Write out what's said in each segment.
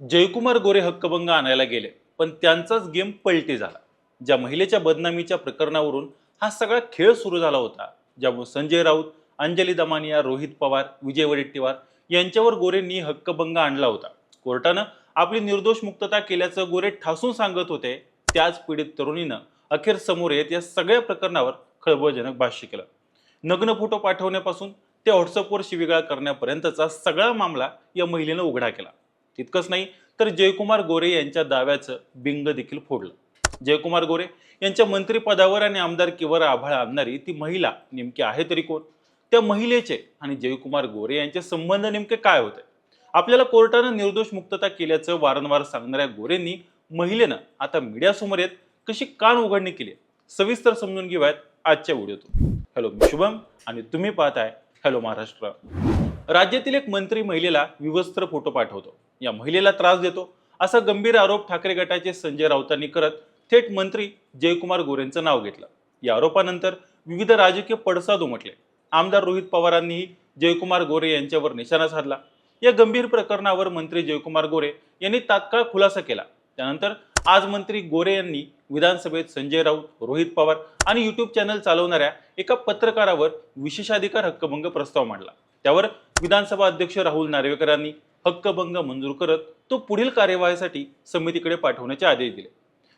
जयकुमार गोरे हक्कभंग आणायला गेले पण त्यांचाच गेम पलटी झाला. ज्या महिलेच्या बदनामीच्या प्रकरणावरून हा सगळा खेळ सुरू झाला होता ज्यामुळे संजय राऊत अंजली दमानिया रोहित पवार विजय वडेट्टीवार यांच्यावर गोरेंनी हक्कभंग आणला होता. कोर्टानं आपली निर्दोष मुक्तता केल्याचं गोरे ठासून सांगत होते त्याच पीडित तरुणीनं अखेर समोर येत या सगळ्या प्रकरणावर खळबळजनक भाष्य केलं. नग्न फोटो पाठवण्यापासून ते व्हॉट्सअपवर शिविगाळ करण्यापर्यंतचा सगळा मामला या महिलेनं उघडा केला. तितकंच नाही तर जयकुमार गोरे यांच्या दाव्याचं बिंग देखील फोडलं. जयकुमार गोरे यांच्या मंत्रिपदावर आणि आमदारकीवर आभाळ आणणारी ती महिला नेमकी आहे तरी कोण? त्या महिलेचे आणि जयकुमार गोरे यांचे संबंध नेमके काय होते? आपल्याला कोर्टानं निर्दोष मुक्तता केल्याचं वारंवार सांगणाऱ्या गोरेंनी महिलेनं आता मीडियासमोर येत कशी कान उघडणी केली सविस्तर समजून घेऊयात आजच्या व्हिडिओतून. हॅलो मी शुभम आणि तुम्ही पाहताय हॅलो महाराष्ट्र. राज्यातील एक मंत्री महिलेला विवस्त्र फोटो पाठवतो. या महिलेला त्रास देतो. असा गंभीर आरोप ठाकरे गटाचे संजय राऊतांनी करत थेट मंत्री जयकुमार गोरेंचं नाव घेतलं. या आरोपानंतर विविध राजकीय पडसाद उमटले. आमदार रोहित पवारांनीही जयकुमार गोरे यांच्यावर निशाणा साधला. या गंभीर प्रकरणावर मंत्री जयकुमार गोरे यांनी तात्काळ खुलासा केला. त्यानंतर आज मंत्री गोरे यांनी विधानसभेत संजय राऊत रोहित पवार आणि युट्यूब चॅनल चालवणाऱ्या एका पत्रकारावर विशेषाधिकार हक्कभंग प्रस्ताव मांडला. त्यावर विधानसभा अध्यक्ष राहुल नार्वेकरांनी हक्कभंग मंजूर करत तो पुढील कार्यवाहीसाठी समितीकडे पाठवण्याचे आदेश दिले.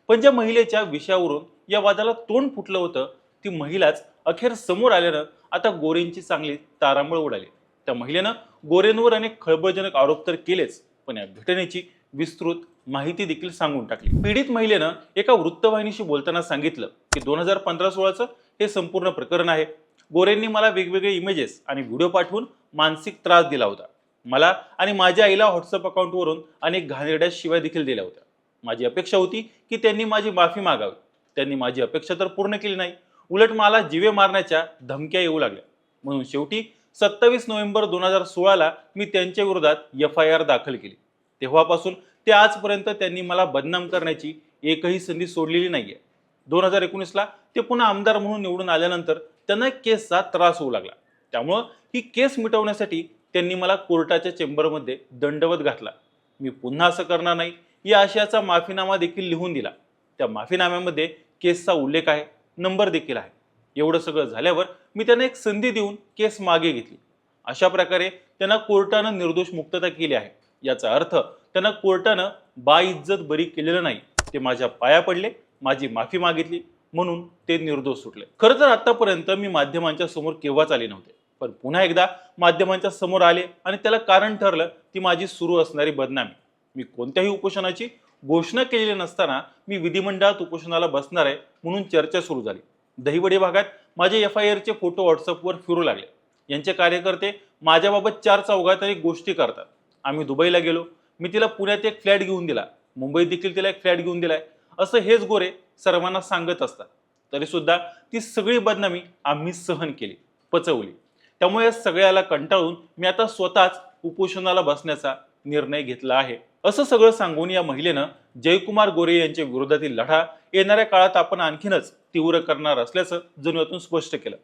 पण ज्या महिलेच्या विषयावरून या वादाला तोंड फुटलं होतं ती महिलाच अखेर समोर आल्यानं आता गोरेंची चांगली तारांबळ उडाली. त्या महिलेनं गोरेंवर अनेक खळबळजनक आरोप तर केलेच पण या घटनेची विस्तृत माहिती देखील सांगून टाकली. पीडित महिलेनं एका वृत्तवाहिनीशी बोलताना सांगितलं की दोन हजार पंधरा सोळाचं हे संपूर्ण प्रकरण आहे. गोरेंनी मला वेगवेगळे इमेजेस आणि व्हिडिओ पाठवून मानसिक त्रास दिला होता. मला आणि माझ्या आईला व्हॉट्सअप अकाउंटवरून अनेक घाणेरड्या शिवाय देखील दिल्या होत्या. माझी अपेक्षा होती की त्यांनी माझी माफी मागावी. त्यांनी माझी अपेक्षा तर पूर्ण केली नाही. उलट मला जीवे मारण्याच्या धमक्या येऊ लागल्या. म्हणून शेवटी सत्तावीस नोव्हेंबर दोन हजार सोळाला मी त्यांच्या विरोधात एफ आय आर दाखल केली. तेव्हापासून ते आजपर्यंत त्यांनी मला बदनाम करण्याची एकही संधी सोडलेली नाही आहे दोन हजार एकोणीसला ते पुन्हा आमदार म्हणून निवडून आल्यानंतर त्यांना केसचा त्रास होऊ लागला. त्यामुळं ही केस मिटवण्यासाठी त्यांनी मला कोर्टाच्या चेंबरमध्ये दंडवत घातला. मी पुन्हा असं करणार नाही. या आशयाचा माफीनामा देखील लिहून दिला. त्या माफीनाम्यामध्ये केसचा उल्लेख आहे नंबर देखील आहे. एवढं सगळं झाल्यावर मी त्यांना एक संधी देऊन केस मागे घेतली. अशा प्रकारे त्यांना कोर्टानं निर्दोष मुक्तता केली आहे. याचा अर्थ त्यांना कोर्टानं बाइज्जत बरी केलेलं नाही. ते माझ्या पाया पडले माझी माफी मागितली म्हणून ते निर्दोष सुटले. खरं तर आतापर्यंत मी माध्यमांच्या समोर केव्हाच आले नव्हते. पण पुन्हा एकदा माध्यमांच्या समोर आले आणि त्याला कारण ठरलं ती माझी सुरू असणारी बदनामी. मी कोणत्याही उपोषणाची घोषणा केलेली नसताना मी विधिमंडळात उपोषणाला बसणार आहे म्हणून चर्चा सुरू झाली. दहिवडे भागात माझे एफ आय आरचे फोटो व्हॉट्सअपवर फिरू लागले. यांचे कार्यकर्ते माझ्याबाबत चार चौघात अनेक गोष्टी करतात. आम्ही दुबईला गेलो. मी तिला पुण्यात एक फ्लॅट घेऊन दिला. मुंबईत देखील तिला एक फ्लॅट घेऊन दिलाय. असं हेच गोरे सर्वांना सांगत असतात. तरीसुद्धा ती सगळी बदनामी आम्ही सहन केली पचवली. त्यामुळे या सगळ्याला कंटाळून मी आता स्वतःच उपोषणाला बसण्याचा निर्णय घेतला आहे. असं सगळं सांगून या महिलेनं जयकुमार गोरे यांच्या विरोधातील लढा येणाऱ्या काळात आपण आणखीनच तीव्र करणार असल्याचं जणू स्पष्ट केलं.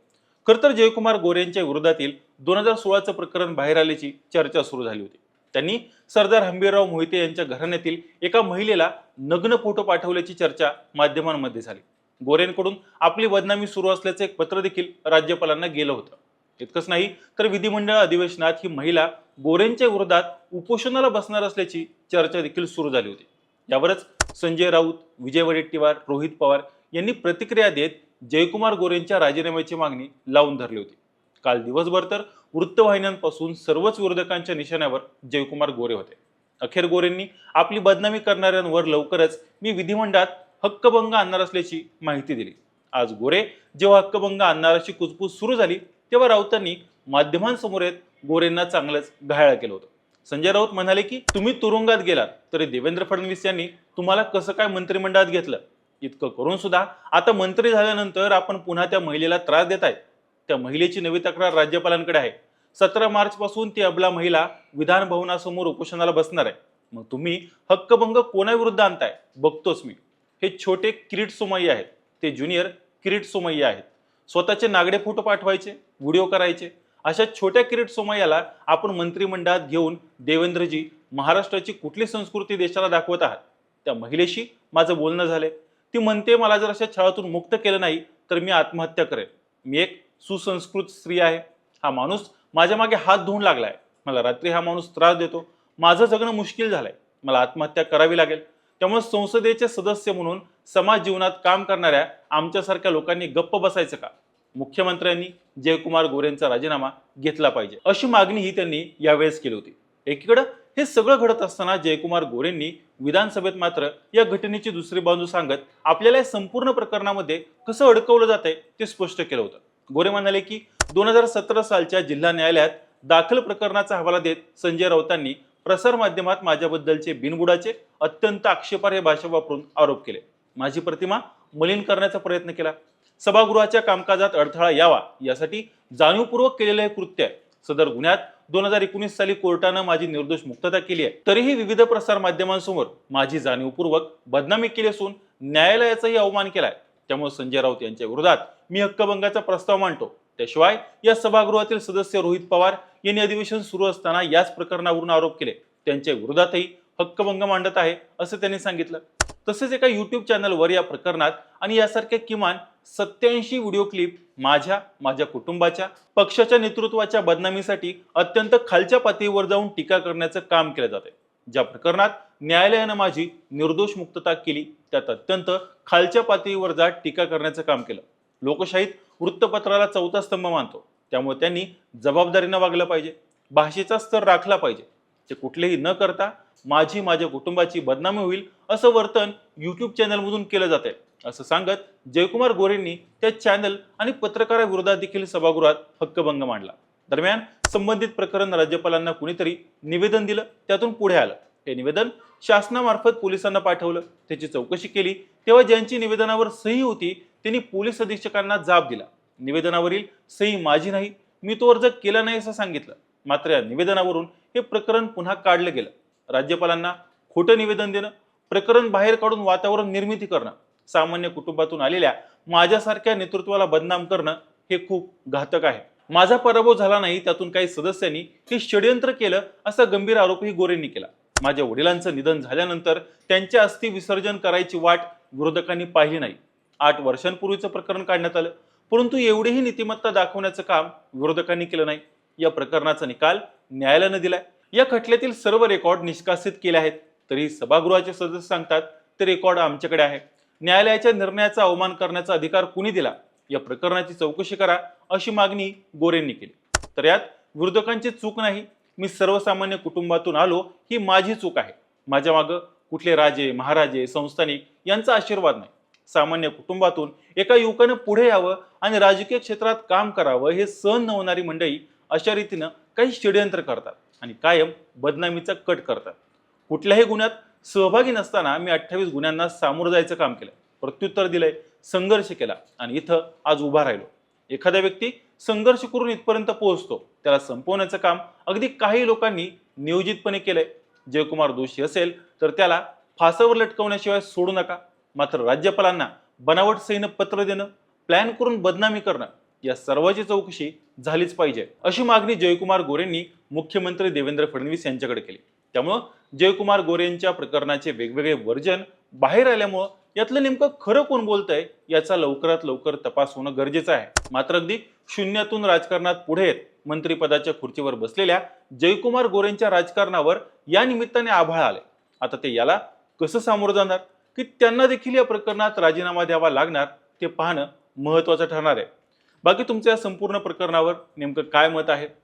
खरं तर जयकुमार गोरे यांच्या विरोधातील दोन हजार सोळाचं प्रकरण बाहेर आल्याची चर्चा सुरू झाली होती. त्यांनी सरदार हंबीरराव मोहिते यांच्या घराण्यातील एका महिलेला नग्न फोटो पाठवल्याची चर्चा माध्यमांमध्ये झाली. गोरेंकडून आपली बदनामी सुरू असल्याचं एक पत्र देखील राज्यपालांना गेलं होतं. इतकंच नाही तर विधिमंडळ अधिवेशनात ही महिला गोरेंच्या विरोधात उपोषणाला बसणार असल्याची चर्चा देखील सुरू झाली होती. यावरच संजय राऊत विजय वडेट्टीवार रोहित पवार यांनी प्रतिक्रिया देत जयकुमार गोरेंच्या राजीनाम्याची मागणी लावून धरली होती. काल दिवसभर तर वृत्तवाहिन्यांपासून सर्वच विरोधकांच्या निशाण्यावर जयकुमार गोरे होते. अखेर गोरेंनी आपली बदनामी करणाऱ्यांवर लवकरच मी विधिमंडळात हक्कभंग आणणार असल्याची माहिती दिली. आज गोरे जेव्हा हक्कभंग आणणाराची कुजबूज सुरू झाली तेव्हा राऊतांनी माध्यमांसमोर येत गोरेंना चांगलंच घायाळ केलं होतं. संजय राऊत म्हणाले की तुम्ही तुरुंगात गेलात तरी देवेंद्र फडणवीस यांनी तुम्हाला कसं काय मंत्रिमंडळात घेतलं? इतकं करून सुद्धा आता मंत्री झाल्यानंतर आपण पुन्हा त्या महिलेला त्रास देत आहेत त्या महिलेची नवी तक्रार राज्यपालांकडे आहे. सतरा मार्च पासून ती अबला महिला विधान भवनासमोर उपोषणाला बसणार आहे. मग तुम्ही हक्कभंग कोणाविरुद्ध आणताय? बघतोच मी. हे छोटे किरीट सोमय्या आहेत. ते ज्युनियर किरीट सोमय्या आहेत. स्वतःचे नागडे फोटो पाठवायचे व्हिडिओ करायचे. अशा छोट्या किरीट सोमय्याला आपण मंत्रिमंडळात घेऊन देवेंद्रजी महाराष्ट्राची कुठली संस्कृती देशाला दाखवत आहात? त्या महिलेशी माझं बोलणं झालंय. ती म्हणते मला जर अशा छळातून मुक्त केलं नाही तर मी आत्महत्या करेन. मी एक सुसंस्कृत स्त्री आहे. हा माणूस माझ्या मागे हात धुवून लागलाय. मला रात्री हा माणूस त्रास देतो. माझं जगणं मुश्किल झालंय. मला आत्महत्या करावी लागेल. त्यामुळे संसदेचे सदस्य म्हणून समाज जीवनात काम करणाऱ्या आमच्यासारख्या लोकांनी गप्प बसायचं का? मुख्यमंत्र्यांनी जयकुमार गोरेंचा राजीनामा घेतला पाहिजे अशी मागणीही त्यांनी यावेळेस केली होती. एकीकडं हे सगळं घडत असताना जयकुमार गोरेंनी विधानसभेत मात्र या घटनेची दुसरी बाजू सांगत आपल्याला या संपूर्ण प्रकरणामध्ये कसं अडकवलं जात आहे ते स्पष्ट केलं होतं. गोरे म्हणाले की दोन हजार सतरा सालच्या जिल्हा न्यायालयात दाखल प्रकरणाचा हवाला देत संजय राऊतांनी प्रसारमाध्यमात माझ्याबद्दलचे बिनबुडाचे अत्यंत आक्षेपार्ह भाषा वापरून आरोप केले. माझी प्रतिमा मलिन करण्याचा प्रयत्न केला. सभागृहाच्या कामकाजात अडथळा यावा यासाठी जाणीवपूर्वक केलेलं हे कृत्य आहे. सदर गुन्ह्यात दोन हजार एकोणीस साली कोर्टानं माझी निर्दोष मुक्तता केली आहे. तरीही विविध प्रसार माध्यमांसमोर माझी जाणीवपूर्वक बदनामी केली असून न्यायालयाचाही अवमान केलाय. त्यामुळे संजय राऊत यांच्या विरोधात मी हक्कभंगाचा प्रस्ताव मांडतो. त्याशिवाय या सभागृहातील सदस्य रोहित पवार यांनी अधिवेशन सुरू असताना याच प्रकरणावरून आरोप केले. त्यांच्या विरोधातही हक्कभंग मांडत आहे असं त्यांनी सांगितलं. तसेच एका यूट्यूब चॅनलवर या प्रकरणात आणि यासारख्या किमान सत्याऐंशी व्हिडिओ क्लिप माझ्या माझ्या कुटुंबाच्या पक्षाच्या नेतृत्वाच्या बदनामीसाठी अत्यंत खालच्या पातळीवर जाऊन टीका करण्याचं काम केलं जाते ज्या प्रकरणात न्यायालयानं माझी निर्दोष मुक्तता केली त्यात अत्यंत खालच्या पातळीवर जात टीका करण्याचं काम केलं. लोकशाहीत वृत्तपत्राला चौथा स्तंभ मानतो. त्यामुळे त्यांनी जबाबदारीनं वागलं पाहिजे. भाषेचा स्तर राखला पाहिजे. ते कुठलेही न करता माझी माझ्या कुटुंबाची बदनामी होईल असं वर्तन युट्यूब चॅनलमधून केलं जात आहे असं सांगत जयकुमार गोरेंनी त्या चॅनल आणि पत्रकाराविरोधात देखील सभागृहात हक्कभंग मांडला. दरम्यान संबंधित प्रकरण राज्यपालांना कुणीतरी निवेदन दिलं त्यातून पुढे आलं. हे निवेदन शासनामार्फत पोलिसांना पाठवलं त्याची चौकशी केली तेव्हा ज्यांची निवेदनावर सही होती त्यांनी पोलीस अधीक्षकांना जाब दिला. निवेदनावरील सही माझी नाही मी तो अर्ज केला नाही असं सांगितलं. मात्र या निवेदनावरून हे प्रकरण पुन्हा काढलं गेलं. राज्यपालांना खोटं निवेदन देणं प्रकरण बाहेर काढून वातावरण निर्मिती करणं सामान्य कुटुंबातून आलेल्या माझ्यासारख्या नेतृत्वाला बदनाम करणं हे खूप घातक आहे. माझा पराभव झाला नाही त्यातून काही सदस्यांनी हे षडयंत्र केलं असा गंभीर आरोपही गोरेंनी केला. माझ्या वडिलांचं निधन झाल्यानंतर त्यांच्या अस्थि विसर्जन करायची वाट विरोधकांनी पाहिली नाही. आठ वर्षांपूर्वीचं प्रकरण काढण्यात आलं परंतु एवढीही नीतिमत्ता दाखवण्याचं काम विरोधकांनी केलं नाही. या प्रकरणाचा निकाल न्यायालयानं दिलाय. या खटल्यातील सर्व रेकॉर्ड निष्कासित केले आहेत. तरी सभागृहाचे सदस्य सांगतात ते रेकॉर्ड आमच्याकडे आहे. न्यायालयाच्या निर्णयाचा अवमान करण्याचा अधिकार कुणी दिला? या प्रकरणाची चौकशी करा अशी मागणी गोरेंनी केली. तर यात विरोधकांची चूक नाही. मी सर्वसामान्य कुटुंबातून आलो ही माझी चूक आहे. माझ्या मागं कुठले राजे महाराजे संस्थानिक यांचा आशीर्वाद नाही. सामान्य कुटुंबातून एका युवकानं पुढे यावं आणि राजकीय क्षेत्रात काम करावं हे सहन न होणारी मंडळी अशा रीतीनं काही षडयंत्र करतात. आणि कायम बदनामीचा कट करतात. कुठल्याही गुन्ह्यात सहभागी नसताना मी अठ्ठावीस गुन्ह्यांना सामोरं जायचं काम केलं. प्रत्युत्तर दिलंय संघर्ष केला आणि इथं आज उभा राहिलो. एखादा व्यक्ती संघर्ष करून इथपर्यंत पोहोचतो. त्याला संपवण्याचं काम अगदी काही लोकांनी नियोजितपणे केलंय. जयकुमार दोषी असेल तर त्याला फासावर लटकवण्याशिवाय सोडू नका. मात्र राज्यपालांना बनावट सैन्य पत्र देणं प्लॅन करून बदनामी करणं या सर्वाची चौकशी झालीच पाहिजे अशी मागणी जयकुमार गोरेंनी मुख्यमंत्री देवेंद्र फडणवीस यांच्याकडे केली. त्यामुळं जयकुमार गोरे यांच्या प्रकरणाचे वेगवेगळे वर्जन बाहेर आल्यामुळं यातलं नेमकं खरं कोण बोलतंय याचा लवकरात लवकर तपास होणं गरजेचं आहे. मात्र अगदी शून्यातून राजकारणात पुढे येत मंत्रिपदाच्या खुर्चीवर बसलेल्या जयकुमार गोरेंच्या राजकारणावर या निमित्ताने आभाळ आले आता ते याला कसं सामोरं जाणार? की त्यांना देखील या प्रकरणात राजीनामा द्यावा लागणार ते पाहणं महत्त्वाचं ठरणार आहे. बाकी तुमच्या या संपूर्ण प्रकरणावर नेमकं काय मत आहे?